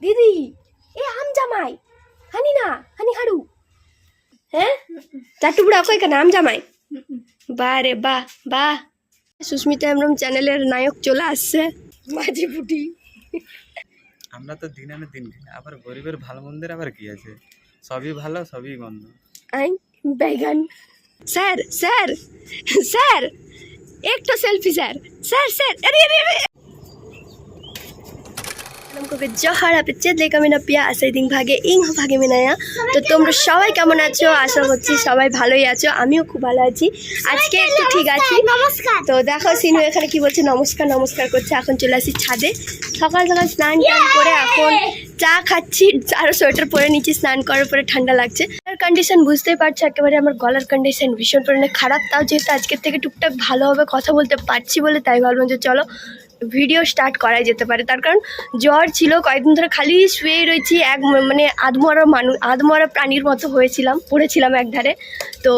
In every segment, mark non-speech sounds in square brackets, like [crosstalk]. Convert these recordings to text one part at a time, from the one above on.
দিদি এ আম জামাই। হানি না হানি হাড়ু হ্যাঁ? চারটু বুড়া কয় কেন আম জামাই? বা রে বা বা সুস্মিতা এমরম চ্যানেলের নায়ক চলে আসছে। মাঝি ফুটি আমরা তো দিন আনে দিন খাই আবার গরিবের ভালো মন্দের আবার কি আছে? সবই ভালো সবই গন্ধ। I began. Sir sir sir একটা সেলফি স্যার। স্যার স্যার আরে আরে সকলকে জহার আপনি চেতলে কামিনা পিয়া আসাই দিন ভাগে ইং ভাগে মিনায়া। তো তোমরা সবাই কেমন আছো? আশা করছি সবাই ভালোই আছো আমিও খুব ভালো আছি। আজকে একটু ঠিক আছি। তো দেখো সিনু এখানে কি বলছে? নমস্কার নমস্কার করছে। এখন চলে আসি ছাদে। সকাল সকাল স্নান টান করে এখন চা খাচ্ছি আরও সোয়েটার পরে নিচ্ছি স্নান করার পরে ঠান্ডা লাগছে। আর কন্ডিশন বুঝতেই পারছ একেবারে আমার গলার কন্ডিশন ভীষণ পরিমাণে খারাপ। তাও যেহেতু আজকের থেকে টুকটাক ভালোভাবে কথা বলতে পারছি বলে তাই ভাবলাম যে চলো ভিডিও স্টার্ট করাই যেতে পারে। তার কারণ জ্বর ছিল, কয়েকদিন ধরে খালি শুয়েই রয়েছি, এক মানে আধমরা মানুষ আধমরা প্রাণীর মতো হয়েছিলাম, পড়েছিলাম একধারে। তো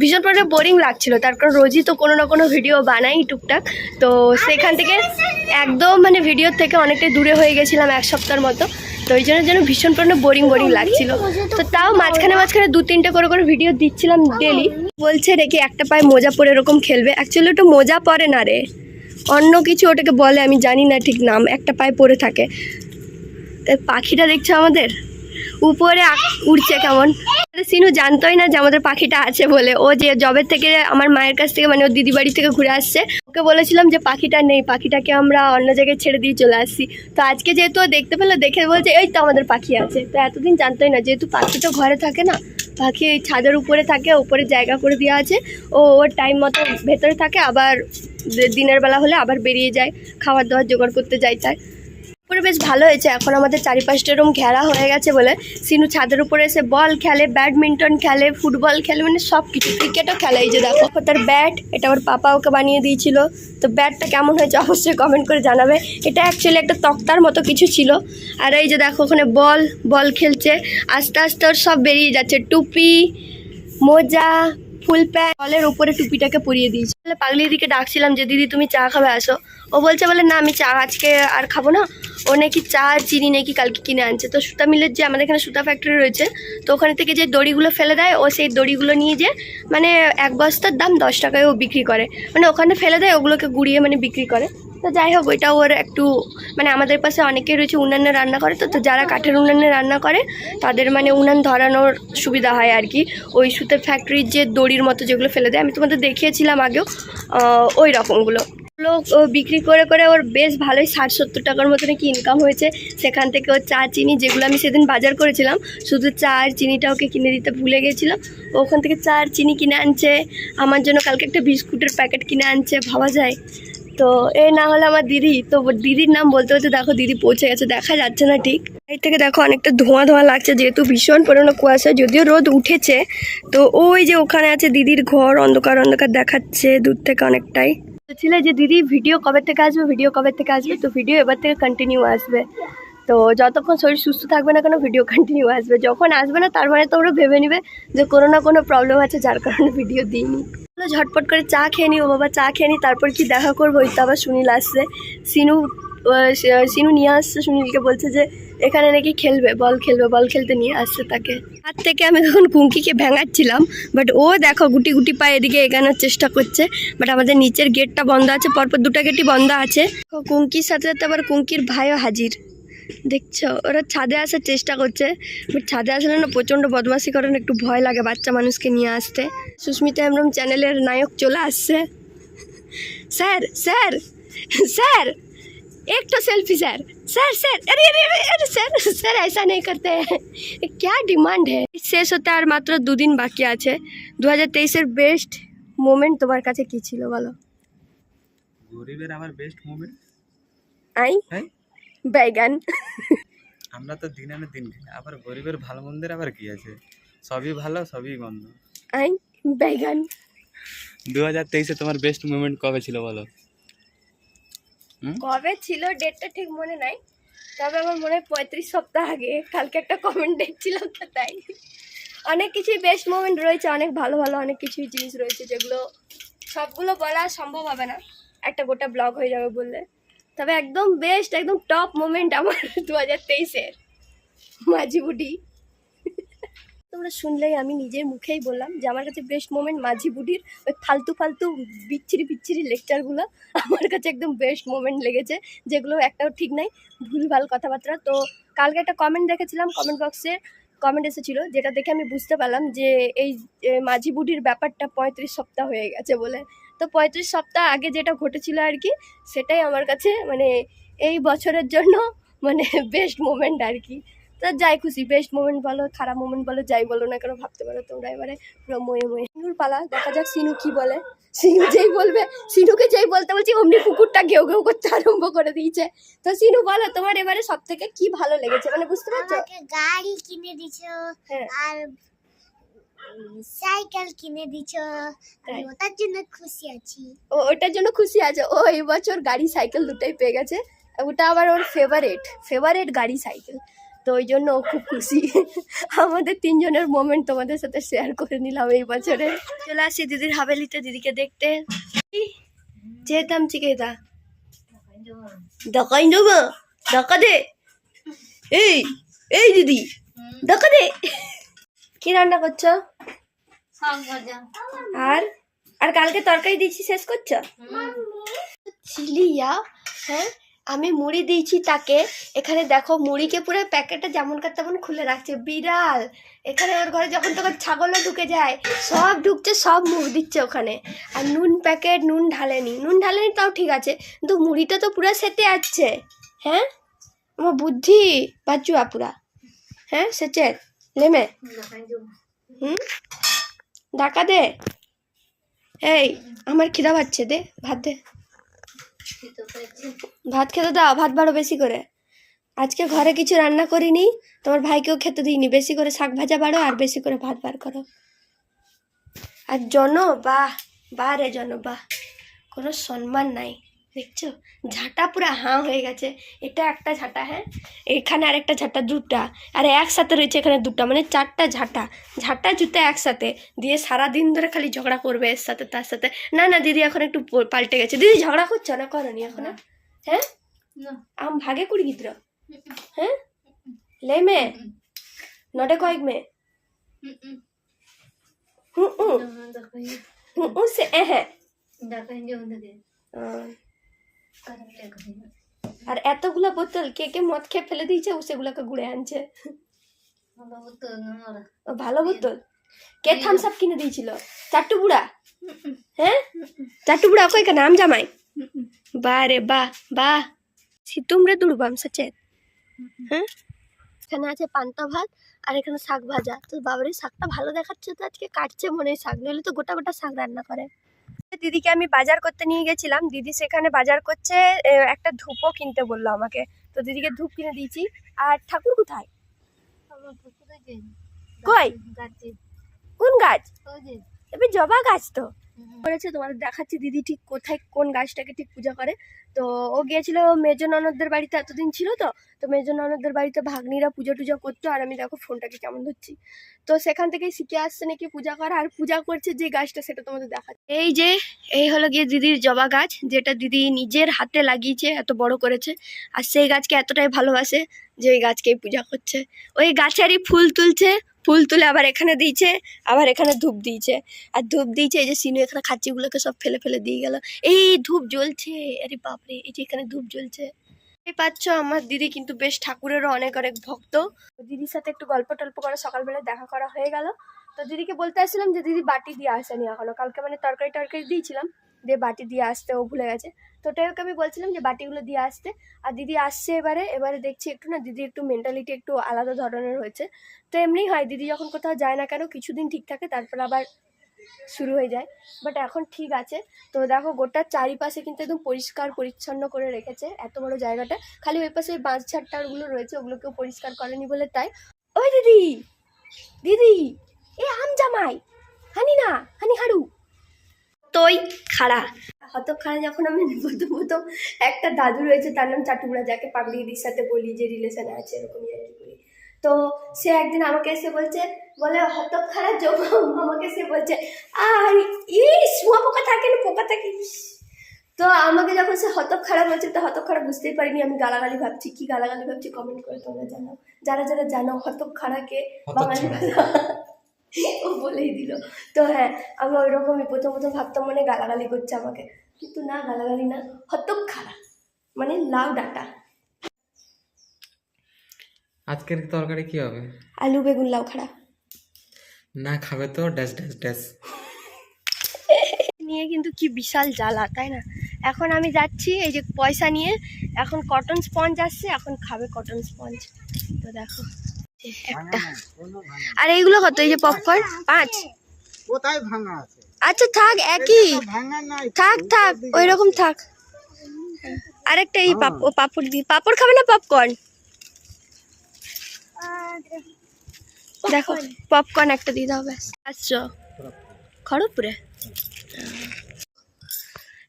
ভীষণ পরিমাণে বোরিং লাগছিল। তার কারণ রোজই তো কোনো না কোনো ভিডিও বানাই টুকটাক। তো সেখান থেকে একদম মানে ভিডিওর থেকে অনেকটাই দূরে হয়ে গেছিলাম এক সপ্তাহের মতো। তো ওই জন্য যেন ভীষণ পরিমাণে বোরিং বোরিং লাগছিল। তো তাও মাঝখানে মাঝখানে দু, তিনটে করে করে ভিডিও দিচ্ছিলাম ডেলি বলছে রেখে একটা পায়ে মোজা পরে এরকম খেলবে? অ্যাকচুয়ালি ওটা মোজা পরে না রে। অন্য কিছু ওটাকে বলে, আমি জানি না ঠিক নাম, একটা পায়ে পড়ে থাকে। পাখিটা দেখছ আমাদের? উপরে উড়ছে কেমন? সিনু জানতোই না যে আমাদের পাখিটা আছে বলে। ও যে জবের থেকে আমার মায়ের কাছ থেকে মানে ওর দিদি বাড়ি থেকে ঘুরে আসছে। ওকে বলেছিলাম যে পাখিটা নেই, পাখিটাকে আমরা অন্য জায়গায় ছেড়ে দিয়ে চলে আসছি। তো আজকে যেহেতু ও দেখতে পেল, দেখে বলছে, এই তো আমাদের পাখি আছে। তো এতদিন জানতোই না, যেহেতু পাখি তো ঘরে থাকে না, পাখি ছাদের উপরে থাকে, উপরে জায়গা করে দেওয়া আছে। ও ওর টাইম মতো ভেতরে থাকে, আবার দিনের বেলা হলে আবার বেরিয়ে যায় খাবার দাবার জোগাড় করতে যাই তাই। উপরে বেশ ভালো হয়েছে, এখন আমাদের চারিপাশটা এরকম ঘেরা হয়ে গেছে বলে সিনু ছাদের উপরে এসে বল খেলে, ব্যাডমিন্টন খেলে, ফুটবল খেলে মানে সব কিছু ক্রিকেটও খেলে। এই যে দেখো তার ব্যাট এটা ওর পাপা ওকে বানিয়ে দিয়েছিল। তো ব্যাটটা কেমন হয়েছে অবশ্যই কমেন্ট করে জানাবে। এটা অ্যাকচুয়ালি একটা তক্তার মতো কিছু ছিল। আর এই যে দেখো, ওখানে বল বল খেলছে। আস্তে আস্তে ওর সব বেরিয়ে যাচ্ছে। টুপি, মোজা ফুল প্যান্ট কলের উপরে টুপিটাকে পরিয়ে দিয়েছি। তাহলে পাগলি দিকে ডাকছিলাম যে, দিদি, তুমি চা খাবে, আসো। ও বলছে, বলে, না, আমি চা আজকে আর খাব না। ও নাকি চা চিনি নাকি কালকে কিনে আনছে। তো সুতা মিলের যে আমাদের এখানে সুতা ফ্যাক্টরি রয়েছে, তো ওখানে থেকে যে দড়িগুলো ফেলে দেয়, ও সেই দড়িগুলো নিয়ে যে মানে এক বস্তার দাম দশ টাকায় ও বিক্রি করে। মানে ওখানে ফেলে দেয়, ওগুলোকে গুড়িয়ে মানে বিক্রি করে। তো যাই হোক ওইটা ওর একটু মানে আমাদের পাশে অনেকেই রয়েছে উনানে রান্না করে, তো তো যারা কাঠের উনানে রান্না করে, তাদের মানে উনান ধরানোর সুবিধা হয় আর কি। ওই সুতের ফ্যাক্টরির যে দড়ির মতো যেগুলো ফেলে দেয়, আমি তোমাদের দেখিয়েছিলাম আগেও ওই রকমগুলো। ওগুলো বিক্রি করে করে ওর বেশ ভালোই ষাট সত্তর টাকার মতো নাকি ইনকাম হয়েছে। সেখান থেকে ওর চা, চিনি যেগুলো আমি সেদিন বাজার করেছিলাম, শুধু চা আর চিনিটা ওকে কিনে দিতে ভুলে গেছিলাম। ওখান থেকে চা আর চিনি কিনে আনছে, আমার জন্য কালকে একটা বিস্কুটের প্যাকেট কিনে আনছে, ভাবা যায়। তো এ না হলে আমার দিদি, তো দিদির নাম বলতে বলতে দেখো দিদি পৌঁছে গেছে, দেখা যাচ্ছে না ঠিক। এর থেকে দেখো অনেকটা ধোঁয়া ধোঁয়া লাগছে, যেহেতু ভীষণ পরিমাণে কুয়াশা, যদিও রোদ উঠেছে, তো ওই যে ওখানে আছে দিদির ঘর, অন্ধকার অন্ধকার দেখাচ্ছে দূর থেকে অনেকটাই। ছিল যে দিদি ভিডিও কবে থেকে আসবে ভিডিও কবে থেকে আসবে? তো ভিডিও এবার থেকে কন্টিনিউ আসবে। তো যতক্ষণ শরীর সুস্থ থাকবে না কেন ভিডিও কন্টিনিউ আসবে। যখন আসবে না তার মানে তোমরা ভেবে নিবে যে কোনো না কোনো প্রবলেম আছে, যার কারণে ভিডিও দিইনি। ঝটপট করে চা খেয়ে নি ও বাবা, চা খেয়ে নি তারপর কি দেখা করব? ওই তো আবার সুনীল আসছে। সিনু সিনু নিয়ে আসছে, সুনীলকে বলছে যে এখানে নাকি খেলবে বল খেলবে বল খেলতে নিয়ে আসছে তাকে। হাত থেকে আমি তখন কুঙ্কিকে ভেঙাচ্ছিলাম বাট ও দেখো গুটি গুটি পায়ে এদিকে এগানোর চেষ্টা করছে বাট আমাদের নিচের গেটটা বন্ধ আছে, পরপর দুটো গেটই বন্ধ আছে। কুঙ্কির সাথে সাথে আবার কুঙ্কির ভাইও হাজির। দেখছো ওরা ছাদে আসার চেষ্টা করছে বাট ছাদে আসলে না প্রচণ্ড বদমাশি করেন একটু ভয় লাগে বাচ্চা মানুষকে নিয়ে আসতে সুস্মিতা হেমব্রম চ্যানেলের নায়ক চলে আসছে স্যার স্যার স্যার एक तो सेल्फी सर सर सर अरे अरे अरे अरे सर सर ऐसा नहीं करते हैं ये क्या डिमांड है শেষ হতে আর মাত্র দুদিন বাকি আছে দু হাজার তেইশের বেস্ট মোমেন্ট তোমার কাছে কি ছিল বলো গরিবের আবার বেস্ট মুভমেন্ট আই বেগান আমরা তো দিন আনে দিন খাই আবার গরিবের ভালো মন্দের আবার কি আছে? সবই ভালো সবই গন্ধ। আই বেগান দু হাজার তেইশে তোমার বেস্ট মুভমেন্ট কবে ছিল বলো? কবে ছিল ডেটটা ঠিক মনে নাই তবে আমার মনে হয় পঁয়ত্রিশ সপ্তাহ আগে কালকে একটা কমেন্ট দেখছিলাম তো তাই। অনেক কিছুই বেস্ট মোমেন্ট রয়েছে অনেক ভালো ভালো অনেক কিছুই জিনিস রয়েছে যেগুলো সবগুলো বলা সম্ভব হবে না। একটা গোটা ব্লগ হয়ে যাবে বললে। তবে একদম বেস্ট একদম টপ মোমেন্ট আমার দু হাজার তেইশের। মাঝি বুটি তোমরা শুনলেই আমি নিজের মুখেই বললাম যে আমার কাছে বেস্ট মোমেন্ট মাঝি বুটির ওই ফালতু ফালতু বিচ্ছিরি বিচ্ছিরি লেকচারগুলো আমার কাছে একদম বেস্ট মোমেন্ট লেগেছে, যেগুলো একটাও ঠিক নাই, ভুলভাল কথাবার্তা। তো কালকে একটা কমেন্ট দেখেছিলাম কমেন্ট বক্সে কমেন্ট এসেছিল, যেটা দেখে আমি বুঝতে পারলাম যে এই মাঝি বুটির ব্যাপারটা পঁয়ত্রিশ সপ্তাহ হয়ে গেছে বলে। তো পঁয়ত্রিশ সপ্তাহ আগে যেটা ঘটেছিল আর কি সেটাই আমার কাছে মানে এই বছরের জন্য মানে [laughs] বেস্ট মোমেন্ট আর কি। তো যাই খুশি বেস্ট মোমেন্ট বলো খারাপ মোমেন্ট বলো যাই বলো না কেন ভাবতে পারো তোমরা এবারে। পুরো ময়ে ময়ে। সিনুর পালা দেখা যাক সিনু কি বলে। সিনু যেই বলবে সিনুকে যেই বলতে বলছি অমনি কুকুরটা ঘেউ ঘেউ করতে আরম্ভ করে দিয়েছে। তো সিনু বলো তোমার এবারে সব থেকে কি ভালো লেগেছে? মানে বুঝতে পারছ? গাড়ি কিনে দিছো হ্যাঁ। আর সাইকেল কিনে দিছো। আমি ওটার জন্য খুশি আছি। ও ওটার জন্য খুশি আছে। ও এই বছর গাড়ি সাইকেল দুটোই পেয়ে গেছে। ওটা আবার ওর ফেভারেট ফেভারেট গাড়ি সাইকেল। তো ওই জন্য ও খুব খুশি। আমাদের তিনজনের মোমেন্ট তোমাদের সাথে শেয়ার করে নিলাম এই বছরে। চলে আসি দিদির হাভেলিতে দিদিকে দেখতে। যেতাম চিকেতা দোকান দেবো। দোকা দে এই এই দিদি। দোকা দে কি রান্না করছ? আর আর কালকে তরকারি দিয়েছি শেষ করছ? চিলিয়া হ্যাঁ আমি মুড়ি দিয়েছি তাকে। এখানে দেখো মুড়িকে পুরো প্যাকেটটা যেমনকার তেমন খুলে রাখছে। বিড়াল! এখানে ওর ঘরে যখন তখন ছাগলও ঢুকে যায়। সব ঢুকছে সব মুখ দিচ্ছে ওখানে। আর নুন প্যাকেট নুন ঢালেনি। নুন ঢালেনি তাও ঠিক আছে কিন্তু মুড়িটা তো পুরো সেটে যাচ্ছে। হ্যাঁ? আমার বুদ্ধি বাচ্চুয়া পুরা। হ্যাঁ সেচে লেমে হুম? ঢাকা দে। এই আমার খিদা পাচ্ছে দে ভাত দে। ভাত খেতে দাও ভাত বাড়ো বেশি করে। আজকে ঘরে কিছু রান্না করিনি তোমার ভাইকেও খেতে দিইনি। বেশি করে শাক ভাজা বাড়ো আর বেশি করে ভাত বার করো। আর জন বাহ বাহ রে জন বাহ। কোনো সম্মান নাই। দেখছ? ঝাঁটা পুরো হাঁ হয়ে গেছে। এটা একটা ঝাঁটা হ্যাঁ? এখানে আর একটা ঝাঁটা দুটা। আর একসাথে রয়েছে এখানে দুটা মানে চারটা ঝাঁটা। ঝাঁটা জুতা একসাথে। দিয়ে সারা দিন ধরে খালি ঝগড়া করবে এর সাথে তার সাথে। না না দিদি এখন একটু পাল্টে গেছে। দিদি ঝগড়া করছ না? করনি এখন? হ্যাঁ? আম ভাগে কুড়ি গিদ্র হ্যাঁ? লে মে নটে কয়েক মে হুম হুম হুম হুম সে হ্যাঁ। আহ, আর এতগুলা বোতল কে কে মদ খেয়ে ফেলে দিয়েছে ও সেগুলোকে গুড়ে আনছে। ভালো বোতল কে থামস আপ কিনে দিয়েছিল? চারটু বুড়া? হ্যাঁ? চারটু বুড়া কই নাম জামাই? বাহ রে বাহ বাহ। সিতুম রে দুড়বাম সচেত। হ্যাঁ? এখানে আছে পান্তা ভাত আর এখানে শাক ভাজা। তো বাবারে শাকটা ভালো দেখাচ্ছে তো আজকে কাটছে মনে হয় শাক নইলে তো গোটা গোটা শাক রান্না করে। দিদিকে আমি বাজার করতে নিয়ে গেছিলাম। দিদি সেখানে বাজার করছে একটা ধূপও কিনতে বলল আমাকে। তো দিদিকে ধূপ কিনে দিয়েছি। আর ঠাকুর কোথায়? কই? কোন গাছ? এবার জবা গাছ তো। করেছে, তোমাদের দেখাচ্ছি দিদি ঠিক কোথায় কোন গাছটাকে ঠিক পূজা করে। তো ও গিয়েছিল মেজ ননদদের বাড়িতে এতদিন ছিল তো তো মেজ ননদদের বাড়িতে ভাগ্নিরা পুজো টুজো করতো, আর আমি দেখো ফোনটাকে কেমন ধরছি। তো সেখান থেকেই শিখে আসছে নাকি পূজা করা, আর পূজা করছে যে গাছটা সেটা তোমাদের দেখাচ্ছি। এই যে, এই হলো গিয়ে দিদির জবা গাছ, যেটা দিদি নিজের হাতে লাগিয়েছে, এত বড় করেছে, আর সেই গাছকে এতটাই ভালোবাসে যে ওই গাছকেই পূজা করছে। ওই গাছেরই ফুল তুলছে ফুল তুলে আবার এখানে দিয়েছে, আবার এখানে ধূপ দিয়েছে। আর ধূপ দিয়েছে, এই যে সিনু এখানে খাচ্ছিগুলোকে সব ফেলে ফেলে দিয়ে গেল। এই ধূপ জ্বলছে, আরে বাপরে, এই যে এখানে ধূপ জ্বলছে। পাচ্ছ, আমার দিদি কিন্তু বেশ ঠাকুরেরও অনেক অনেক ভক্ত। দিদির সাথে একটু গল্প টল্প করে সকালবেলা দেখা করা হয়ে গেল। তো দিদিকে বলতে আসছিলাম যে, দিদি বাটি দিয়ে আসেনি এখনও। কালকে মানে তরকারি টরকারি দিয়েছিলাম, দিয়ে বাটি দিয়ে আসতে ও ভুলে গেছে। তো ওটাই ওকে আমি বলছিলাম যে বাটিগুলো দিয়ে আসতে। আর দিদি আসছে এবারে এবারে দেখছি একটু না দিদি একটু মেন্টালিটি একটু আলাদা ধরনের হয়েছে। তো এমনি হয়, দিদি যখন কোথাও যায় না কেন কিছুদিন ঠিক থাকে, তারপর আবার শুরু হয়ে যায়। বাট এখন ঠিক আছে। তো দেখো গোটার চারিপাশে কিন্তু একদম পরিষ্কার, পরিচ্ছন্ন করে রেখেছে এত বড় জায়গাটা। খালি ওই পাশে ওই বাঁশ ঝাড়টারগুলো রয়েছে, ওগুলোকেও পরিষ্কার করেনি বলে তাই। ওই দিদি! দিদি! এ আম জামাই হানি না হানি হারু তোই খাড়া। হতখানা যখন আমি প্রথম প্রথম একটা দাদু রয়েছে তার নাম চাটুগুড়া যাকে পাগলি দিদির সাথে বলি যে রিলেশনে আছে এরকমই আর কি বলি তো সে একদিন আমাকে এসে বলছে বলে হতখানা যখন আমাকে সে বলছে আর ই শুয়া পোকা থাকে না পোকা থাকে। তো আমাকে যখন সে হতক খারাপ হচ্ছে তো হতক খারাপ বুঝতেই পারিনি আমি গালাগালি ভাবছি। কি গালাগালি ভাবছি? কমেন্ট করে তোমরা জানাও। যারা যারা জানো হতক খারাকে বাঙালি ভাষা ও বলেই দিল। তো হ্যাঁ আমি ওই রকমই প্রথম প্রথম ভাবতাম মানে গালাগালি করছে আমাকে। কিন্তু না গালাগালি না হতক খারাপ মানে লাউ ডাটা। আজকের তরকারি কি হবে? আলু বেগুন লাউ খারাপ না খাবে তো ড্যাশ ড্যাশ ড্যাশ। নিয়ে কিন্তু কি বিশাল জ্বালা তাই না? এখন আমি যাচ্ছি এই যে পয়সা নিয়ে। এখন কটন স্পঞ্জ আসছে এখন খাবে কটন স্পঞ্জ তো দেখো। একটা। আর এইগুলো কত? এই যে পপকর্ন পাঁচ। কোথায় ভাঙা আছে? আচ্ছা থাক একই। থাক থাক ওই রকম থাক। আরেকটা এই ও পাপড় দি পাপড় খাবে না পপকর্ন দেখো পপকর্ন একটা দিয়ে দাও ব্যাস। আসছো? খড়গপুরে?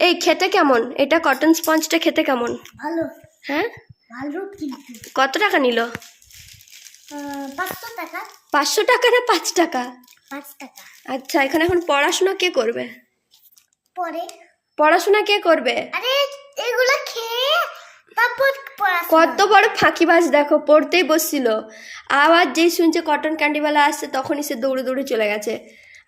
এই খেতে কেমন? এটা কটন স্পঞ্জটা খেতে কেমন? ভালো। হ্যাঁ? ভালো কত টাকা নিল? পাঁচশো টাকা। না পাঁচ টাকা? আচ্ছা এখানে এখন পড়াশোনা কে করবে? পরে। পড়াশোনা কে করবে? আরে এগুলো খেয়ে তারপর কত বড় ফাঁকিবাজ দেখো পড়তেই বসছিল। আবার যেই শুনছে কটন ক্যান্ডিওয়ালা আসছে তখনই সে দৌড়ে দৌড়ে চলে গেছে।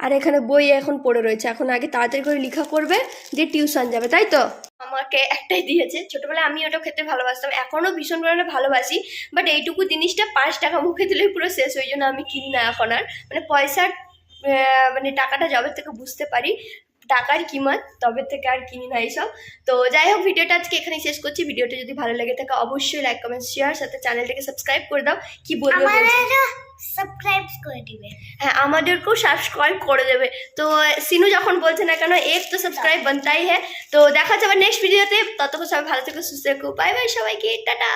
আর এখানে বই এখন পড়ে রয়েছে। এখন আগে তাড়াতাড়ি করে লেখা করবে যে টিউশন যাবে তাই তো? আমাকে একটাই দিয়েছে। ছোটোবেলায় আমি ওটা খেতে ভালোবাসতাম, এখনও ভীষণ পরিমাণে ভালোবাসি বাট এইটুকু জিনিসটা পাঁচ টাকা মুখে দিলে পুরো শেষ, ওই জন্য আমি কিনি না এখন আর। মানে পয়সার মানে টাকাটা যবে থেকে বুঝতে পারি টাকার কিমত তবে থেকে আর কিনি না এইসব। তো যাই হোক ভিডিওটা আজকে এখানেই শেষ করছি। ভিডিওটা যদি ভালো লেগে থাকে অবশ্যই লাইক কমেন্ট শেয়ার সাথে চ্যানেলটাকে সাবস্ক্রাইব করে দাও। কি বলব সাবস্ক্রাইব করে দিবে। হ্যাঁ আমাদেরকেও সাবস্ক্রাইব করে দেবে। তো সিনু যখন বলছে না কেন এক তো সাবস্ক্রাইব বানতাই হ্যাঁ। তো দেখা যাবে নেক্সট ভিডিওতে ততক্ষণ সবাই ভালো থেকো সুস্থ থেকো। বাই বাই সবাইকে। টাটা।